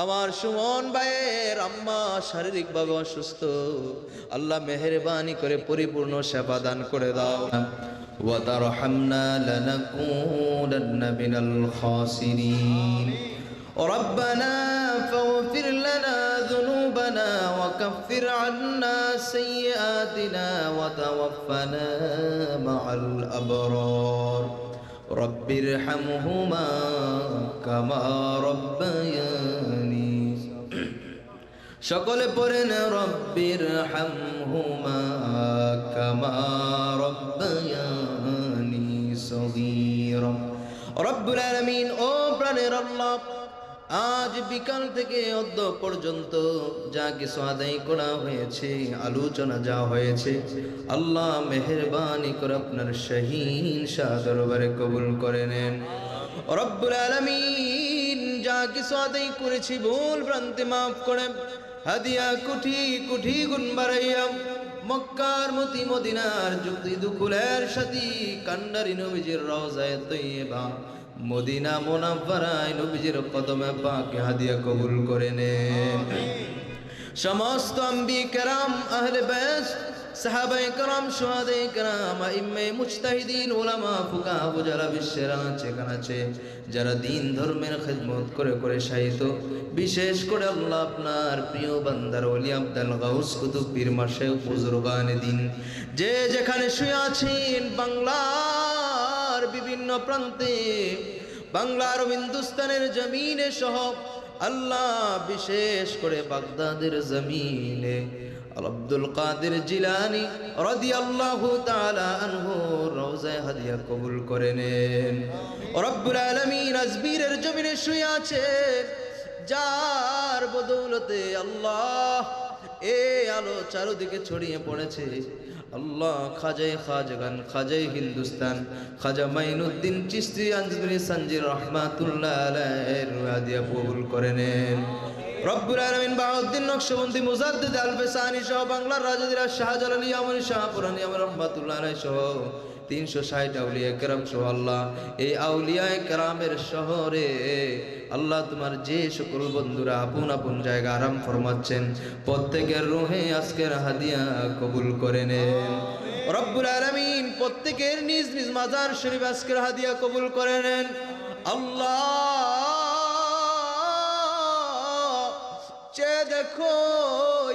আমার সুমন ভাইয়ের আম্মা শারীরিকভাবে অসুস্থ আল্লাহ মেহেরবানি করে পরিপূর্ণ সেবা দান করে দাও وترحمنا لنكونن من الخاسرين ربنا فاغفر لنا ذنوبنا وكفر عنا سيئاتنا وتوفنا مع الأبرار رب ارحمهما كما ربياني সকলে পড়েন রব্বির হামহুমা কামা রব্বায়ানি সগীরা। রব্বুল আলামিন, ও প্রাণের আল্লাহ, আজ বিকাল থেকে অদ্য পর্যন্ত যা কিছু আদায় করা হয়েছে, আলোচনা যা হয়েছে, আল্লাহ মেহেরবানি করে আপনার শাহীন শাহ দরবারে কবুল করে নেন। রব্বুল আলামিন, যা কিছু আদায় করেছি ভুল ভ্রান্তি মাফ করে হাদিয়া কুঠি কুঠি গুণ বাড়াইয়া মক্কার মতি মদিনার যুক্তি দুকুলের সাথী কান্ডারি নবীজির রওজায় তৈবা মদিনা মোনাফারায় নবীজির কদমে পাকে হাদিয়া কবুল করে নে সমস্ত আম্বি কেরাম আহলে বেস সাহাবাই কালাম সোহাদাই কালাম ইম্মে মুস্তাহিদিন ওলামা ফুকা যারা বিশ্বের আছে কানাছে যারা দিন ধর্মের খেদমত করে করে সাহিত বিশেষ করে আল্লাহ আপনার প্রিয় বান্দার অলি আব্দাল গাউস কুতুব পীর মাসে বুজুর্গানে দিন। যে যেখানে শুয়ে আছেন বাংলার বিভিন্ন প্রান্তে, বাংলার হিন্দুস্তানের জমিনে সহ আল্লাহ বিশেষ করে বাগদাদের জমিনে আব্দুল কাদের জিলানি রাদিয়াল্লাহু তাআলা আনহু রওজায় হাদিয়া কবুল করে নেন। রব্বুল আলামিন আজমিরের জমিনে শুয়ে আছে। যার বদৌলতে আল্লাহ এ আলো চারদিকে ছড়িয়ে পড়েছে। আল্লাহ খাজাই খাজগান খাজাই হিন্দুস্তান, খাজা মাইনুদ্দিন চিস্তি আজমির সঞ্জির রহমাতুল্লাহ আলাইহির হাদিয়া কবুল করে নেন। সহ বাংলার আউলিয়া আল্লাহ। শহরে আল্লাহ তোমার যে সকল বন্ধুরা আপন আপন জায়গা আরাম ফরমাচ্ছেন, প্রত্যেকের রোহে আজকের হাদিয়া কবুল করে নেন। রব্বুল আলামিন প্রত্যেকের নিজ নিজ মাজার শরীফ আজকের হাদিয়া কবুল করে নেন। আল্লাহ চেয়ে দেখো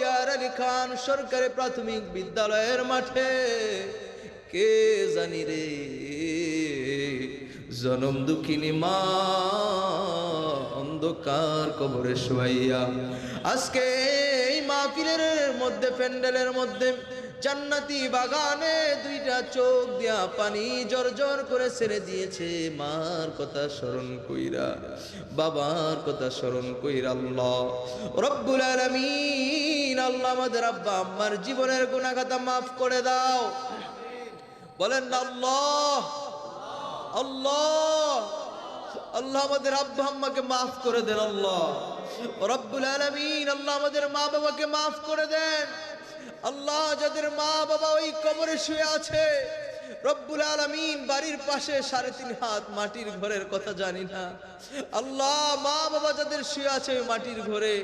ইয়ার আলী খান সরকারি প্রাথমিক বিদ্যালয়ের মাঠে। কে জানি রে, জনম দুঃখিনী মা, অন্ধকার কবরে শোয়াইয়া। আজকে এই মাহফিলের মধ্যে, প্যান্ডেলের মধ্যে জান্নাতি বাগানে দুইটা চোখ দিয়া পানি জর্জর করে ছেড়ে দিয়েছে। মার কথা স্মরণ কইরা, বাবার কথা স্মরণ কইরা আল্লাহ। রব্বুল আলামিন, আল্লাহ আমাদের আব্বা আম্মার জীবনের গুনাহগাতা মাফ করে দাও। বলেন না আল্লাহ আল্লাহ আল্লাহ আমাদের আব্বা আম্মাকে মাফ করে দেন, আল্লাহ। রব্বুল আলামিন, আল্লাহ আমাদের মা বাবাকে মাফ করে দেন। আল্লাহ যাদের মা বাবা ওই কবরে শুয়ে আছে, রব্বুল আলামিন বাড়ির পাশে সাড়ে তিন হাত মাটির ঘরের কথা জানি না। আল্লাহ মা বাবা যাদের শুয়ে আছে মাটির ঘরে,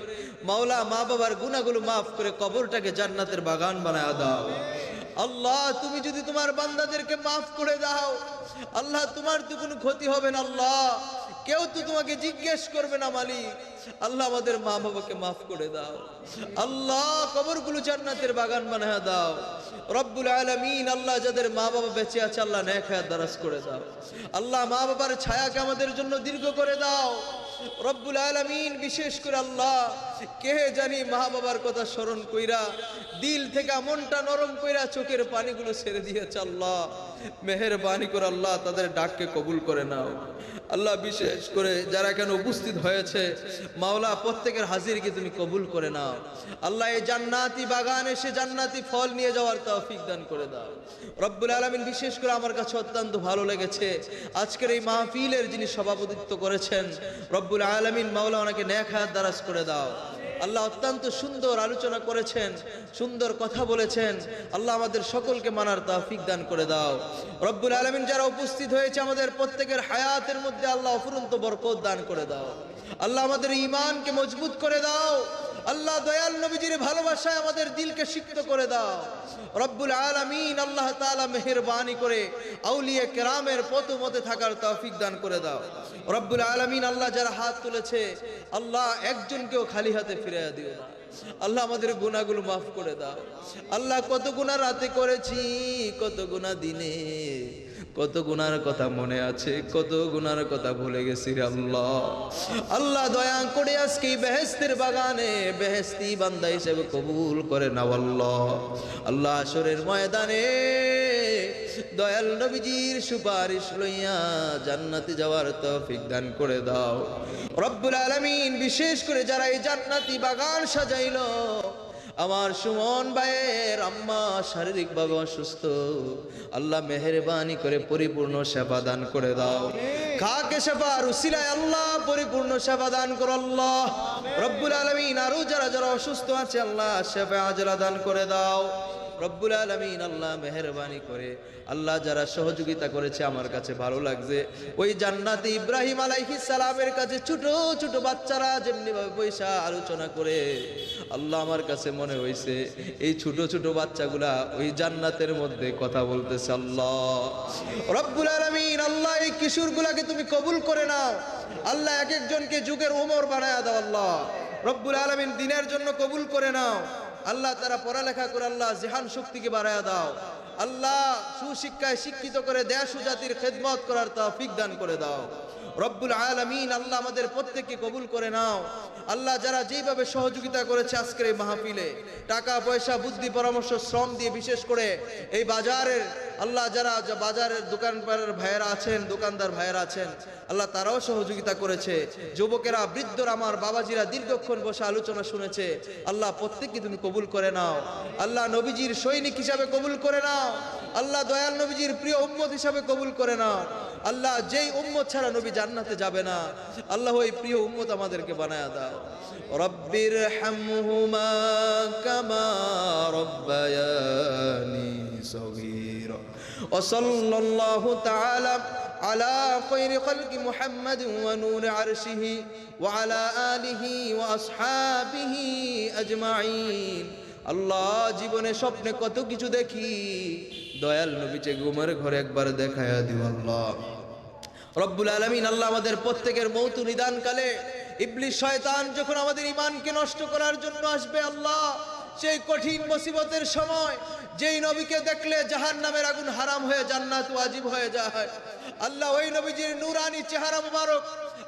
মাওলা মা বাবার গুনাহগুলো মাফ করে কবরটাকে জান্নাতের বাগান বানায় দাও। আল্লাহ, তুমি যদি তোমার বান্দাদেরকে মাফ করে দাও, আল্লাহ তোমার তো কোনো ক্ষতি হবে না, আল্লাহ। কেউ তো তোমাকে জিজ্ঞেস করবে না, মালিক। আল্লাহ আমাদের মা বাবাকে মাফ করে দাও। আল্লাহ কবরগুলো জান্নাতের বাগান বানায় দাও। রব্বুল আলামিন আল্লাহ যাদের মা বাবা বেঁচে আছে, আল্লাহ ন্যাক দারাজ করে দাও। আল্লাহ মা বাবার ছায়াকে আমাদের জন্য দীর্ঘ করে দাও। রব্বুল আলামিন বিশেষ করে আল্লাহ, কে জানি মা বাবার কথা স্মরণ কইরা, দিল থেকে মনটা নরম কইরা চোখের পানিগুলো ছেড়ে দিয়েছে আল্লাহ। মেহেরবানি করে আল্লাহ তাদের ডাককে কবুল করে নাও। আল্লাহ বিশেষ করে যারা কেন উপস্থিত হয়েছে মাওলা, প্রত্যেকের হাজিরকে তুমি কবুল করে নাও। আল্লাহ এই জান্নাতি বাগানে সে জান্নাতি ফল নিয়ে যাওয়ার তৌফিক দান করে দাও। রব্বুল আলমিন বিশেষ করে আমার কাছে অত্যন্ত ভালো লেগেছে। আজকের এই মাহফিলের যিনি সভাপতিত্ব করেছেন, রব্বুল আলমিন মাওলা, ওনাকে ন্যাক হায়াত দারাজ করে দাও। আল্লাহ অত্যন্ত সুন্দর আলোচনা করেছেন, সুন্দর কথা বলেছেন। আল্লাহ আমাদের সকলকে মানার তাফিক দান করে দাও। রব্বুল আলমিন যারা উপস্থিত হয়েছে আমাদের প্রত্যেকের হায়াতের মধ্যে আল্লাহ অফুরন্ত বরকত দান করে দাও। আল্লাহ আমাদের ইমানকে মজবুত করে দাও। আল্লাহ দয়াল নবীজির ভালোবাসায় আমাদের দিলকে সিক্ত করে দাও। রব্বুল আলামিন আল্লাহ তাআলা মেহেরবানি করে আউলিয়া কেরামের পথ মতে থাকার তৌফিক দান করে দাও। রব্বুল আলামিন আল্লাহ যারা হাত তুলেছে, আল্লাহ একজনকেও খালি হাতে ফিরে দিও না। আল্লাহ আমাদের গুণাগুলো মাফ করে দাও। আল্লাহ কত গুনাহ রাতে করেছি, কত গুনাহ দিনে কত গুনার কথা মনে আছে, কত গুনার কথা ভুলে গেছি আল্লাহ। আল্লাহ দয়া করে আজকে বেহেস্তের বাগানে বেহেস্তি বান্দা হিসেবে কবুল করে নাও আল্লাহ। আল্লাহ আসরের ময়দানে দয়াল নবীজির সুপারিশ লইয়া জান্নাতে যাওয়ার তৌফিক দান করে দাও। রব্বুল আলামিন বিশেষ করে যারা এই জান্নাতি বাগান সাজাইলো আমার সুমন ভাইয়ের আম্মা শারীরিকভাবে অসুস্থ। আল্লাহ মেহেরবানি করে পরিপূর্ণ সেবা দান করে দাও। খাকে সেবা? রুসিলায় আল্লাহ পরিপূর্ণ সেবা দান করো আল্লাহ। রব্বুল আলমিন আরও যারা যারা অসুস্থ আছে আল্লাহ সেবা আজলা দান করে দাও। রব্বুল আলমিন আল্লাহ মেহরবানি করে। আল্লাহ যারা সহযোগিতা করেছে আমার কাছে ভালো লাগছে। ওই জান্নাতি ইব্রাহিম আলাইহিস সালামের কাছে ছোট ছোট বাচ্চারা যেমনি ভাবে পয়সা আলোচনা করে। আল্লাহ আমার কাছে মনে হয়েছে এই ছোট ছোট বাচ্চাগুলা ওই জান্নাতের মধ্যে কথা বলতেছে, আল্লাহ, রব্বুল আলমিন, আল্লাহ, এই কিশোরগুলাকে তুমি কবুল করে নাও। আল্লাহ, এক একজনকে যুগের ওমর বানায় দাও, আল্লাহ। রব্বুল আলমিন দিনের জন্য কবুল করে নাও। আল্লাহ, তারা পড়ালেখা করে, আল্লাহ, জেহান শক্তিকে বাড়ায় দাও। আল্লাহ সুশিক্ষায় শিক্ষিত করে দেশ ও জাতির খেদমত করার তৌফিক দান করে দাও। রব্বুল আলামিন আল্লাহ আমাদের প্রত্যেককে কবুল করে নাও। আল্লাহ যারা যেইভাবে সহযোগিতা করেছে আজকের এই মাহফিলে, টাকা, পয়সা, বুদ্ধি, পরামর্শ, শ্রম দিয়ে বিশেষ করে এই বাজারের, আল্লাহ যারা বাজারের দোকানদারের ভাইয়েরা আছেন, দোকানদার ভাইয়েরা আছেন, আল্লাহ তারাও সহযোগিতা করেছে। যুবকেরা, বৃদ্ধরা, আমার বাবাজিরা দীর্ঘক্ষণ বসে আলোচনা শুনেছে। আল্লাহ প্রত্যেককে তুমি কবুল করে নাও। আল্লাহ নবীজির সৈনিক হিসাবে কবুল করে নাও। আল্লাহ দয়াল নবীজির প্রিয় উম্মত হিসাবে কবুল করে নাও আল্লাহ যেই উম্মত ছাড়া নবী জান্নাতে যাবে না আল্লাহ ওই প্রিয় উম্মত আমাদেরকে বানায় দাও রব্বির হামহুমা কামা রব্বায়ানি সগীরা وصلى الله تعالى على خير خلق محمد ونور عرشه وعلى آله وأصحابه أجمعين আল্লাহ জীবনে স্বপ্নে কত কিছু দেখি। দয়াল নবীকে ঘুমের ঘরে একবার দেখায়া দিও আল্লাহ। রব্বুল আলমিন আল্লাহ আমাদের প্রত্যেকের মৌতু নিদানকালে ইবলিশ শয়তান যখন আমাদের ইমানকে নষ্ট করার জন্য আসবে আল্লাহ, সেই কঠিন মুসিবতের সময় যেই নবীকে দেখলে জাহান নামের আগুন হারাম হয়ে জান্নাত ওয়াজিব হয়ে যায়। আল্লাহ ওই নবীজির নুরানি চেহারা মুবারক